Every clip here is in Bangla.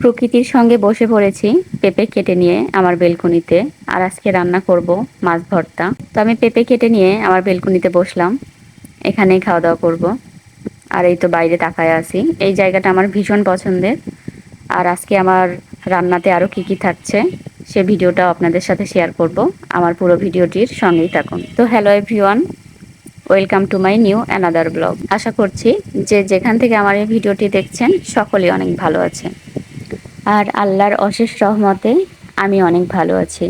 প্রকৃতির সঙ্গে বসে পড়েছি পেঁপে কেটে নিয়ে আমার বেলকুনিতে, আর আজকে রান্না করব মাছ ভর্তা। তো আমি পেঁপে কেটে নিয়ে আমার বেলকুনিতে বসলাম, এখানেই খাওয়া দাওয়া করব। আর এই তো বাইরে তাকায় আছি। এই জায়গাটা আমার ভীষণ পছন্দের। আর আজকে আমার রান্নাতে আরও কি কি থাকছে, সে ভিডিওটাও আপনাদের সাথে শেয়ার করব। আমার পুরো ভিডিওটির সঙ্গেই থাকুন। তো hello everyone, welcome to my new another blog. আশা করছি যে যেখান থেকে আমার এই ভিডিওটি দেখছেন, সকলেই অনেক ভালো আছে আর আল্লাহর অশেষ রহমতে আমি অনেক ভালো আছি।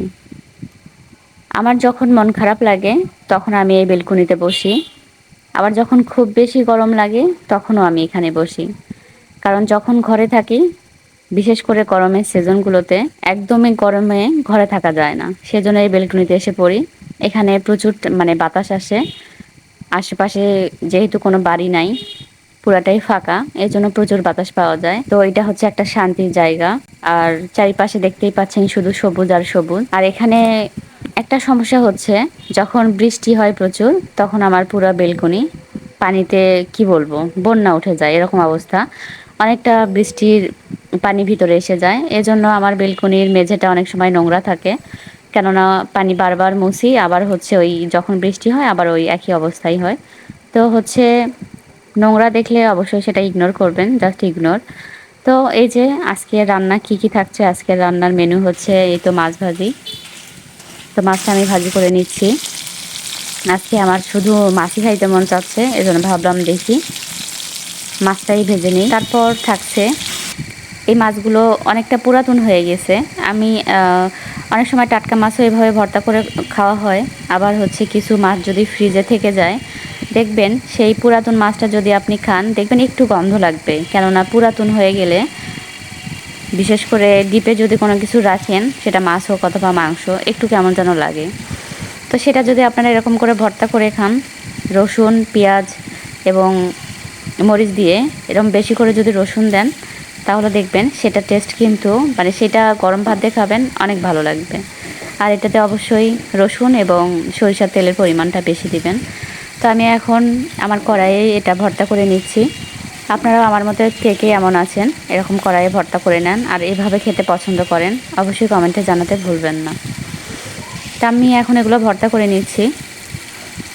আমার যখন মন খারাপ লাগে, তখন আমি এই বেলকুনিতে বসি। আবার যখন খুব বেশি গরম লাগে, তখনও আমি এখানে বসি। কারণ যখন ঘরে থাকি, বিশেষ করে গরমের সিজনগুলোতে, একদমই গরমে ঘরে থাকা যায় না। সেজন্য এই বেলকুনিতে এসে পড়ি। এখানে প্রচুর মানে বাতাস আসে। আশেপাশে যেহেতু কোনো বাড়ি নাই পুরাটাই ফাঁকা এই জন্য প্রচুর বাতাস পাওয়া যায়। তো এটা হচ্ছে একটা শান্তির জায়গা। আর চারিপাশে দেখতেই পাচ্ছেন শুধু সবুজ আর সবুজ। আর এখানে একটা সমস্যা হচ্ছে, যখন বৃষ্টি হয় প্রচুর, তখন আমার পুরো বেলকনি পানিতে, কি বলব, বন্যা উঠে যায়, এরকম অবস্থা। অনেকটা বৃষ্টির পানি ভিতরে এসে যায়। এজন্য আমার বেলকনির মেঝেটা অনেক সময় নোংরা থাকে। কেননা পানি বারবার মুছি, আবার হচ্ছে ওই যখন বৃষ্টি হয়, আবার ওই একই অবস্থাই হয়। তো হচ্ছে নোংরা দেখলে অবশ্যই সেটা ইগনোর করবেন জাস্ট ইগনোর তো এই যে আজকে রান্না কি কি থাকছে? আজকের রান্নার মেনু হচ্ছে এই তো মাছ ভাজি। তো মাছটা আমি ভাজি করে নিচ্ছি। আজকে আমার শুধু মাছই খাইতে মন চাচ্ছে, এজন্য ভাবলাম দেখি। মাছটাই ভেজে নিই। তারপর থাকছে এই মাছগুলো অনেকটা পুরাতন হয়ে গেছে। আমি অনেক সময় টাটকা মাছও এভাবে ভর্তা করে খাওয়া হয়। আবার হচ্ছে কিছু মাছ যদি ফ্রিজে থেকে যায় দেখবেন সেই পুরাতন মাছটা যদি আপনি খান, দেখবেন একটু গন্ধ লাগবে। কেননা পুরাতন হয়ে গেলে, বিশেষ করে ডিপে যদি কোনো কিছু রাখেন, সেটা মাছ হোক অথবা মাংস, একটু কেমন যেন লাগে। তো সেটা যদি আপনারা এরকম করে ভর্তা করে খান, রসুন, পেঁয়াজ এবং মরিচ দিয়ে এরকম বেশি করে যদি রসুন দেন, তাহলে দেখবেন সেটা টেস্ট কিন্তু মানে সেটা গরম ভাত দিয়ে খাবেন, অনেক ভালো লাগবে। আর এটাতে অবশ্যই রসুন এবং সরিষার তেলের পরিমাণটা বেশি দিবেন। তো আমি এখন আমার কড়াইয়ে এটা ভর্তা করে নিচ্ছি। আপনারাও আমার মতো কে কে এমন আছেন, এরকম কড়াইয়ে ভর্তা করে নেন আর এভাবে খেতে পছন্দ করেন, অবশ্যই কমেন্টে জানাতে ভুলবেন না। তা আমি এখন এগুলো ভর্তা করে নিচ্ছি।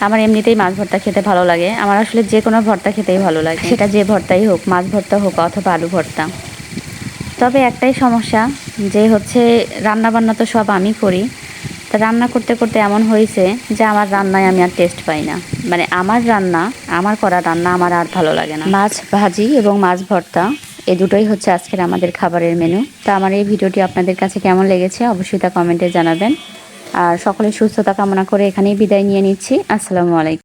আমার এমনিতেই মাছ ভর্তা খেতে ভালো লাগে। আমার আসলে যে কোনো ভর্তা খেতেই ভালো লাগে। সেটা যে ভর্তাই হোক, মাছ ভর্তা হোক অথবা আলু ভর্তা। তবে একটাই সমস্যা, যে হচ্ছে রান্না বান্না তো সব আমি করি। তা রান্না করতে করতে এমন হয়েছে যে আমার রান্নায় আমি আর টেস্ট পাই না। মানে আমার রান্না, আমার করা রান্না আমার আর ভালো লাগে না। মাছ ভাজি এবং মাছ ভর্তা এই দুটোই হচ্ছে আজকের আমাদের খাবারের মেনু তা আমার এই ভিডিওটি আপনাদের কাছে কেমন লেগেছে অবশ্যই তা কমেন্টে জানাবেন। আর সকলের সুস্থতা কামনা করে এখানেই বিদায় নিয়ে নিচ্ছি। আসসালামু আলাইকুম।